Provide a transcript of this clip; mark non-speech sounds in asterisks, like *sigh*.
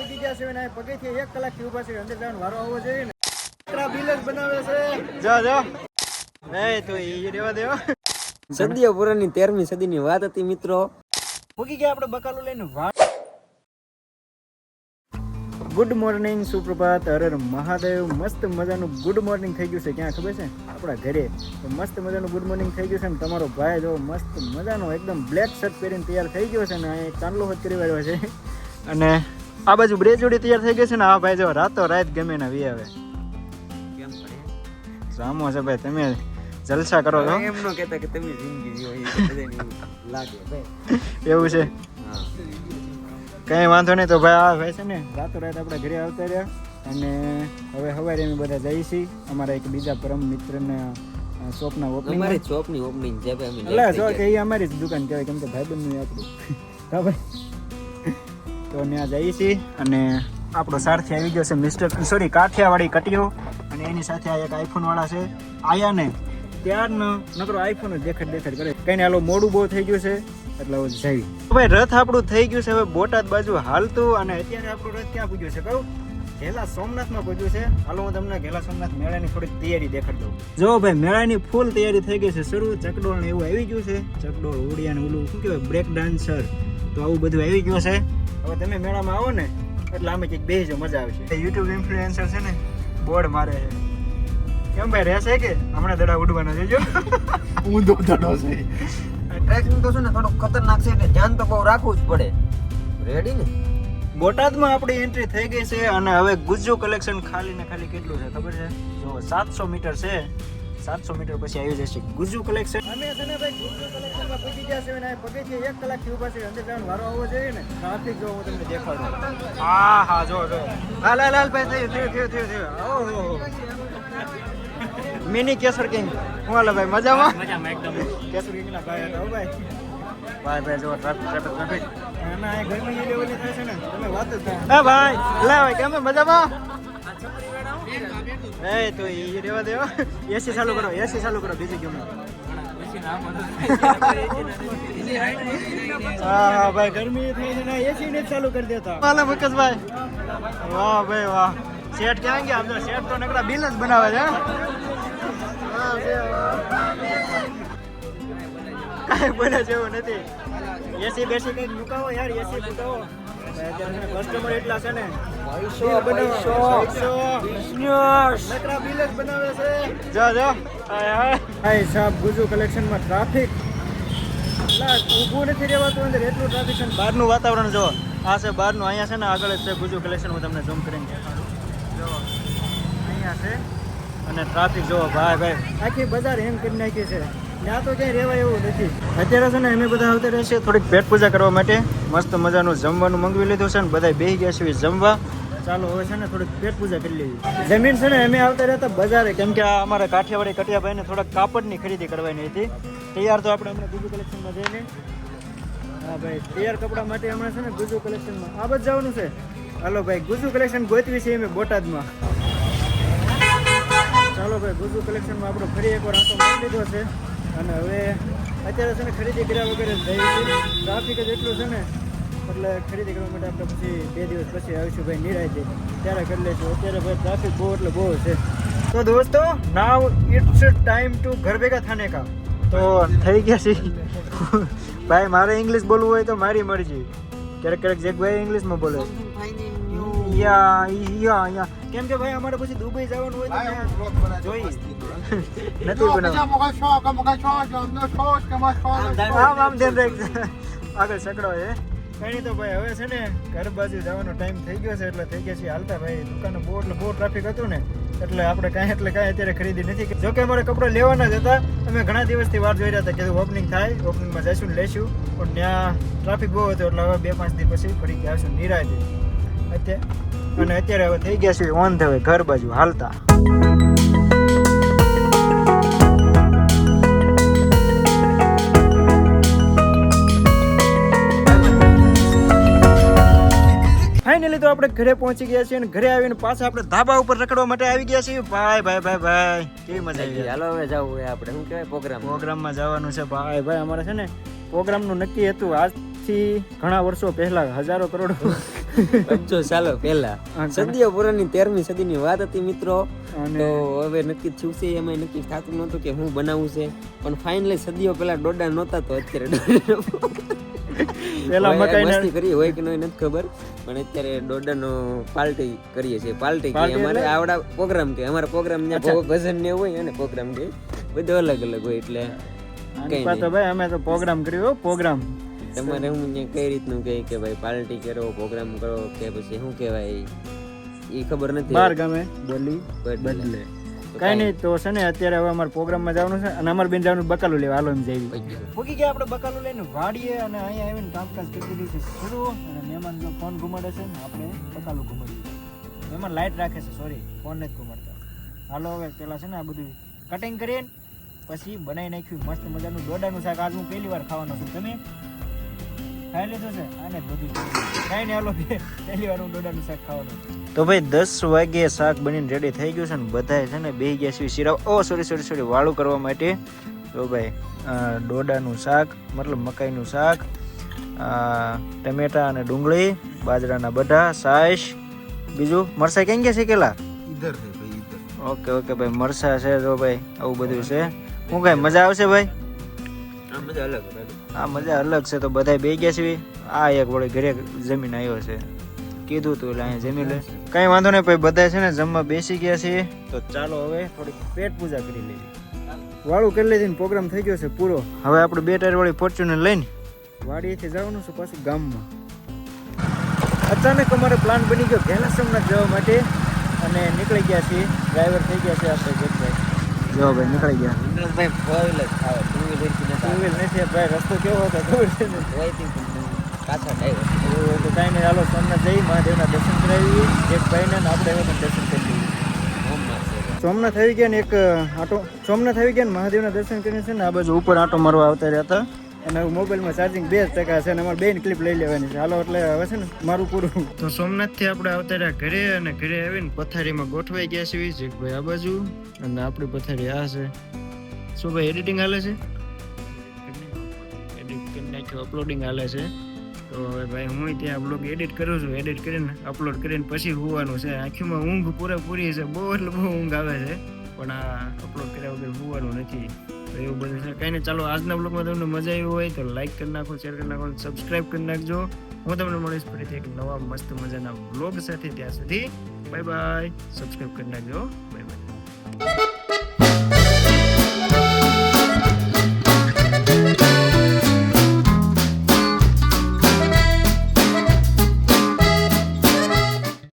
પૂજી ગયા છે અને પગેથી એક કલાકથી ઊભા છે. અંદર જવાનો વારો આવવો જોઈએ ને. એકરા બિલ બનાવે છે. જો જો. એ તો ઈ રેવા દેવો સદીઓ પુરાની તેરમી સદીની વાત હતી મિત્રો. મૂકી ગયા આપણે બકાલો લઈને ગુડ મોર્નિંગ સુપ્રભાત. હરર મહાદેવ. મસ્ત મજાનું ગુડ મોર્નિંગ થઈ ગયું છે. ક્યાં ખબર છે? આપણા ઘરે. તો મસ્ત મજાનું ગુડ મોર્નિંગ થઈ ગયું છે ને તમારો ભાઈ જો મસ્ત મજાનો એકદમ બ્લેક શર્ટ પહેરીને તૈયાર થઈ ગયો છે ને અહીં ચાંદલો હોત કરી વાળ્યો છે. અને આ બાજુ બ્રે ઉડી તૈયાર થઈ ગઈ છે ને આ ભાઈ જો રાતો રાત ગમે ને વી આવે. સામો રામો છે ભાઈ તમે જલસા કરો છો? એમ નો કહેતા કે તમે જિંદગી જીવો લાગે ભાઈ. એવું છે? કઈ વાંધો નહીં તો ભાઈ આ ભાઈ છે ને રાતો રાત આપણે ઘરે આવતા રહ્યા અને હવે સવારે અમે બધા જઈએ છીએ અમારા એક બીજા પરમ મિત્રને શોપના ઓપનિંગ અમારી શોપની ઓપનિંગ છે ભાઈ અમે એટલે જો કે એ અમારી જ દુકાન કહેવાય કેમ કે ભાઈબંધનું આપણું. હા ભાઈ તો ત્યાં જઈએ છીએ અને આપણો સારથી આવી ગયો છે મિસ્ટર સોરી કાઠિયાવાડી કટિયો. અને એની સાથે આ એક આઈફોનવાળા છે આયા ને ત્યારનો નકરો આઈફોન જ દેખાડ દેખાડ કરે. કઈ ને હાલો મોડું બહુ થઈ ગયું છે, એટલે જઈ ભાઈ, રથ આપણું થઈ ગયું છે, હવે બોટાદ બાજુ હાલતું અને અત્યારે આપણું રથ ક્યાં પૂજ્યું છે કહું? ઘેલા સોમનાથમાં પૂજ્યું છે. હાલો હું તમને ઘેલા સોમનાથ મેળાની થોડીક તૈયારી દેખાડ દઉં. જો ભાઈ, મેળાની ફૂલ તૈયારી થઈ ગઈ છે, શરૂ ચકડોળ ને એવું આવી ગયું છે. ચકડોળ ઉડિયા ને ઓલું, શું કહેવાય બ્રેક ડાન્સર તો આવું બધું આવી ગયું છે. હવે તમે મેળામાં આવો ને એટલે આમે કંઈક બેસજો મજા આવશે. યુટ્યુબ ઇન્ફ્લુએન્સર છે ને બોર્ડ મારે છે. કેમ ભાઈ રહેશે કે? હમણાં દડા ઉડવાના જોજો ઊંધો દડો છે. ટ્રેકિંગ તો છે ને થોડો ખતરનાક છે એટલે ધ્યાન તો બહુ રાખવું જ પડે. રેડી ને? બોટાદમાં આપણી એન્ટ્રી થઈ ગઈ છે અને હવે ગુજ્જુ કલેક્શન ખાલી ને ખાલી કેટલું છે ખબર છે? જો સાતસો મીટર છે. સાતસો મીટર પછી આવી જશે. ગુજુ કલેક્શન અમે છે ને ભાઈ ગુજુ કલેક્શનમાં પહોંચી ગયા છે અને પગેથી એક કલાકથી ઊભા છે અંડરગ્રાઉન્ડ વારો આવવો જોઈએ ને ટ્રાફિક જો હું તમને દેખાડું. હા હા જો જો. હાલ હાલ હાલ ભાઈ થયું થયું થયું થયું ઓહો મિની કેસર કિંગ. હું હાલો ભાઈ મજામાં? મજામાં એકદમ. કેસર કિંગ ના ભાઈ હતા ભાઈ. ભાઈ ભાઈ જો ટ્રાફિક ટ્રાફિક ટ્રાફિક ના એ ગરમી જે થાય છે ને તમે વાત જ હા ભાઈ લે ભાઈ કેમ મજામાં? એ તો એ રેવા દેવા એસી ચાલુ કરો એસી ચાલુ કરો બીજી કેમ હા હા ભાઈ ગરમી થઈ છે ને એસી ને જ ચાલુ કરી દેતા વાલા ભાઈ વાહ ભાઈ વાહ. શેઠ ક્યાં ગયા? તો શેઠ તો નકરા બિલ જ બનાવે છે. કાંઈ જેવું નથી. એસી બેસી કંઈક મુકાવો યાર એસી મુકાવો. કસ્ટમર એટલા છે ને. પૈસો બનાવો. બિઝનેસ નકરા બિલ જ બનાવે છે. જા જા. હાય હાય. હાય સાહેબ ગુજુ કલેક્શનમાં ટ્રાફિક ઊભું નથી રહેવાતું અંદર એટલું ટ્રાફિક છે બહારનું વાતાવરણ જો આ છે બહારનું અહીંયા છે ને આગળ જ છે ગુજુ કલેક્શન હું તમને ઝૂમ કરીને જો અહીંયા છે. અને ટ્રાફિક જોવો ભાઈ ભાઈ. આખી બજાર હેમ કરી નાખી છે. ત્યાં તો ક્યાંય રહેવાય એવું નથી. અત્યારે છે અમે બધા આવતા રહેશે થોડીક પેટ પૂજા કરવા માટે. મસ્ત મજાનું જમવાનું મંગવી લીધું છે ને બધા બેસી ગયા છે જમવા. ચાલો, હવે છે ને થોડીક પેટ પૂજા કરી લેવી જમીન છે ને અમે આવતા રહેતા બજારે, કેમ આ અમારા કાઠિયાવાડી કટિયાભાઈને થોડાક કાપડની ખરીદી કરવાની હતી. તૈયાર તો આપણે હમણાં ગુજુ કલેક્શનમાં જઈને. હા ભાઈ, તૈયાર કપડા માટે હમણાં છે ને ગુજુ કલેક્શનમાં. આ જ જવાનું છે. હાલો ભાઈ ગુજુ કલેક્શન ગોતવી છે અમે બોટાદમાં. ચાલો ભાઈ ગુજુ કલેક્શનમાં આપણો ફરી એકવાર આંટો મારી લીધો છે. અને હવે અત્યારે છે ને ખરીદી કર્યા વગર ટ્રાફિક જ એટલું છે ને, એટલે ખરીદી કરવા માટે આપણે પછી બે દિવસ પછી આવીશું ભાઈ નિરાય ત્યારે કરી લઈશું. અત્યારે ભાઈ ટ્રાફિક બહુ એટલે બહુ છે. તો દોસ્તો નાવ ઇટ્સ ટાઈમ ટુ ઘર ભેગા થાને તો થઈ ગયા છે. ભાઈ, મારે ઇંગ્લિશ બોલવું હોય તો મારી મરજી. ક્યારેક ક્યારેક જેક ભાઈ ઇંગ્લિશમાં બોલે. યા યા યા. કેમ કે ભાઈ અમારે પછી દુબઈ જવાનું હોય તો જોઈ. *laughs* નથી બનાવ *laughs* આગળ સકડો છે કઈ તો ભાઈ હવે છે ને ઘર બાજુ જવાનો ટાઈમ થઈ ગયો છે એટલે થઈ ગયા છે હાલતા ભાઈ. દુકાન બહુ એટલે બહુ ટ્રાફિક હતું ને એટલે આપણે કાંઈ એટલે કાંઈ અત્યારે ખરીદી નથી. જો કે અમારે કપડાં લેવાના જ હતા અમે ઘણા દિવસથી વાર જોઈ રહ્યા હતા કે ઓપનિંગ થાય ઓપનિંગમાં જઈશું ને લઈશું પણ ત્યાં ટ્રાફિક બહુ હતો એટલે હવે બે પાંચ દિવસ પછી ફરી ગયા આવશું નિરાજે અત્યારે અને અત્યારે હવે થઈ ગયા છે ઓન ધ વે ઘર બાજુ હાલતા. ફાઇનલી તો આપણે ઘરે પહોંચી ગયા છીએ અને ઘરે આવીને પાછા આપણે ધાબા ઉપર રખડવા માટે આવી ગયા છીએ. ભાઈ ભાઈ ભાઈ ભાઈ કેવી મજા આવી હાલો હવે જવું આપણે. શું કહેવાય પ્રોગ્રામ પ્રોગ્રામમાં જવાનું છે. ભાઈ ભાઈ અમારે છે ને પ્રોગ્રામનું નક્કી હતું આજ આજથી ઘણા વર્ષો પહેલા હજારો કરોડ પંચો સાલો પહેલા. *laughs* સદીઓ પુરાની તેરમી સદીની વાત હતી મિત્રો. તો હવે નક્કી થયું છે એમાં નક્કી થતું નહોતું કે હું બનાવું છે. પણ ફાઇનલી સદીઓ પહેલા ડોડા નહોતા તો અત્યારે *laughs* પેલા મકાઈ કરી હોય કે નહીં નથી ખબર. પણ અત્યારે ડોડાનો પાર્ટી કરીએ છીએ પાર્ટી કે અમારે આવડા પ્રોગ્રામ કે અમારા પ્રોગ્રામ ને ભજન ને હોય અને પ્રોગ્રામ કે. બધો અલગ અલગ હોય એટલે કઈ ભાઈ અમે તો પ્રોગ્રામ કર્યો પ્રોગ્રામ તમારે હું કઈ રીતનું કહે કે ભાઈ પાર્ટી કરો પ્રોગ્રામ કરો કે પછી શું કહેવાય? એ ખબર નથી. બાર ગમે બોલી બદલે. કઈ નહીં તો છે ને અત્યારે હવે અમારે પ્રોગ્રામમાં જવાનું છે અને અમારે બેન જવાનું બકાલું લેવા. હાલો એમ જઈ. ફૂકી ગયા આપણે બકાલું લઈને વાડીએ અને અહીંયા આવીને કામકાજ કરી દીધું છે શરૂ. અને મહેમાન જો ફોન ઘુમાડે છે ને આપણે બકાલું ઘુમાડીએ. મહેમાન લાઇટ રાખે છે સોરી ફોન નથી ઘુમાડતા. હાલો હવે પેલા છે ને આ બધું કટિંગ કરીને પછી બનાવી નાખ્યું. મસ્ત મજાનું દોડાનું શાક. આજ હું પહેલી વાર ખાવાનો છું. તમે? ખાઈ લીધું છે? આને બધું કાંઈ નહીં હાલો પહેલી વાર હું દોડાનું શાક ખાવાનું. તો ભાઈ દસ વાગે શાક બનીને રેડી થઈ ગયું છે ને બધા છે ને બે ગયા છે શિરાવ. ઓ સોરી સોરી સોરી વાળું કરવા માટે. તો ભાઈ ડોડાનું શાક મતલબ મકાઈનું શાક ટમેટા અને ડુંગળી બાજરાના બધા સાઈશ બીજું મરસા કેમ ગયા છે કેલા? ઈધર છે ભાઈ ઈધર. ઓકે ઓકે ભાઈ મરસા છે તો ભાઈ આવું બધું છે. શું કાંઈ મજા આવશે ભાઈ? મજા અલગ. આ મજા અલગ છે, તો બધા બે ગયા છે. આ એક વળી ઘરે જમીન આવ્યો છે. કીધું તું એટલે અહીંયા જમી લે. કઈ વાંધો નહીં, ભાઈ બધા છે ને જમવા બેસી ગયા છીએ તો ચાલો હવે થોડીક પેટ પૂજા કરી લઈએ. વાળું કરી લીધી પ્રોગ્રામ થઈ ગયો છે પૂરો. હવે આપણે બે ટાયર વાળી ફોર્ચ્યુનર લઈને વાડીએથી જવાનું છે પાછું ગામમાં. અચાનક અમારો પ્લાન બની ગયો ઘેલા સોમનાથ જવા માટે અને નીકળી ગયા છીએ. ડ્રાઈવર થઈ ગયા છે આપણે જેઠભાઈ જો ભાઈ નીકળી ગયા. ભાઈ ફોર વ્હીલર ખાવે, two wheeler ટુ વ્હીલ નથી ભાઈ રસ્તો કેવો હતો? ખબર છે ને પાછા driver. તો કાંઈ નહીં. હાલો સોમનાથ જઈ મહાદેવના દર્શન કરાવીએ. એક ભાઈને આપણે હવે પણ દર્શન કરી દઈએ સોમનાથ આવી ગયા ને એક આટો સોમનાથ આવી ગયા ને મહાદેવના દર્શન કરીને છે ને આ બાજુ ઉપર આટો મારવા આવતા રહ્યા હતા. અને મોબાઈલમાં ચાર્જિંગ બે જ ટકા છે અને અમારે બેન ક્લિપ લઈ લેવાની છે. હાલો એટલે હવે છે ને મારું પૂરું. તો સોમનાથથી આપણે આવતા ઘરે અને ઘરે આવીને પથારીમાં ગોઠવાઈ ગયા છે જેકભાઈ આ બાજુ અને આપણી પથારી આ છે. શું ભાઈ એડિટિંગ હાલે છે? એડિટ કરી નાખ્યું અપલોડિંગ હાલે છે. તો હવે ભાઈ હું ત્યાં બ્લોગ એડિટ કરું છું એડિટ કરીને અપલોડ કરીને પછી હોવાનું છે. આખીમાં ઊંઘ પૂરેપૂરી છે બહુ એટલે બહુ ઊંઘ આવે છે. પણ આ અપલોડ કર્યા વગર હોવાનું નથી. એવું બધું છે. કંઈ નહીં, ચાલો, આજના બ્લોગમાં તમને મજા આવી હોય તો લાઈક કરી નાખો શેર કરી નાખો સબસ્ક્રાઈબ કરી નાખજો. હું તમને મળીશ ફરીથી એક નવા મસ્ત મજાના બ્લોગ સાથે ત્યાં સુધી. બાય બાય સબસ્ક્રાઈબ કરી નાખજો. Bye bye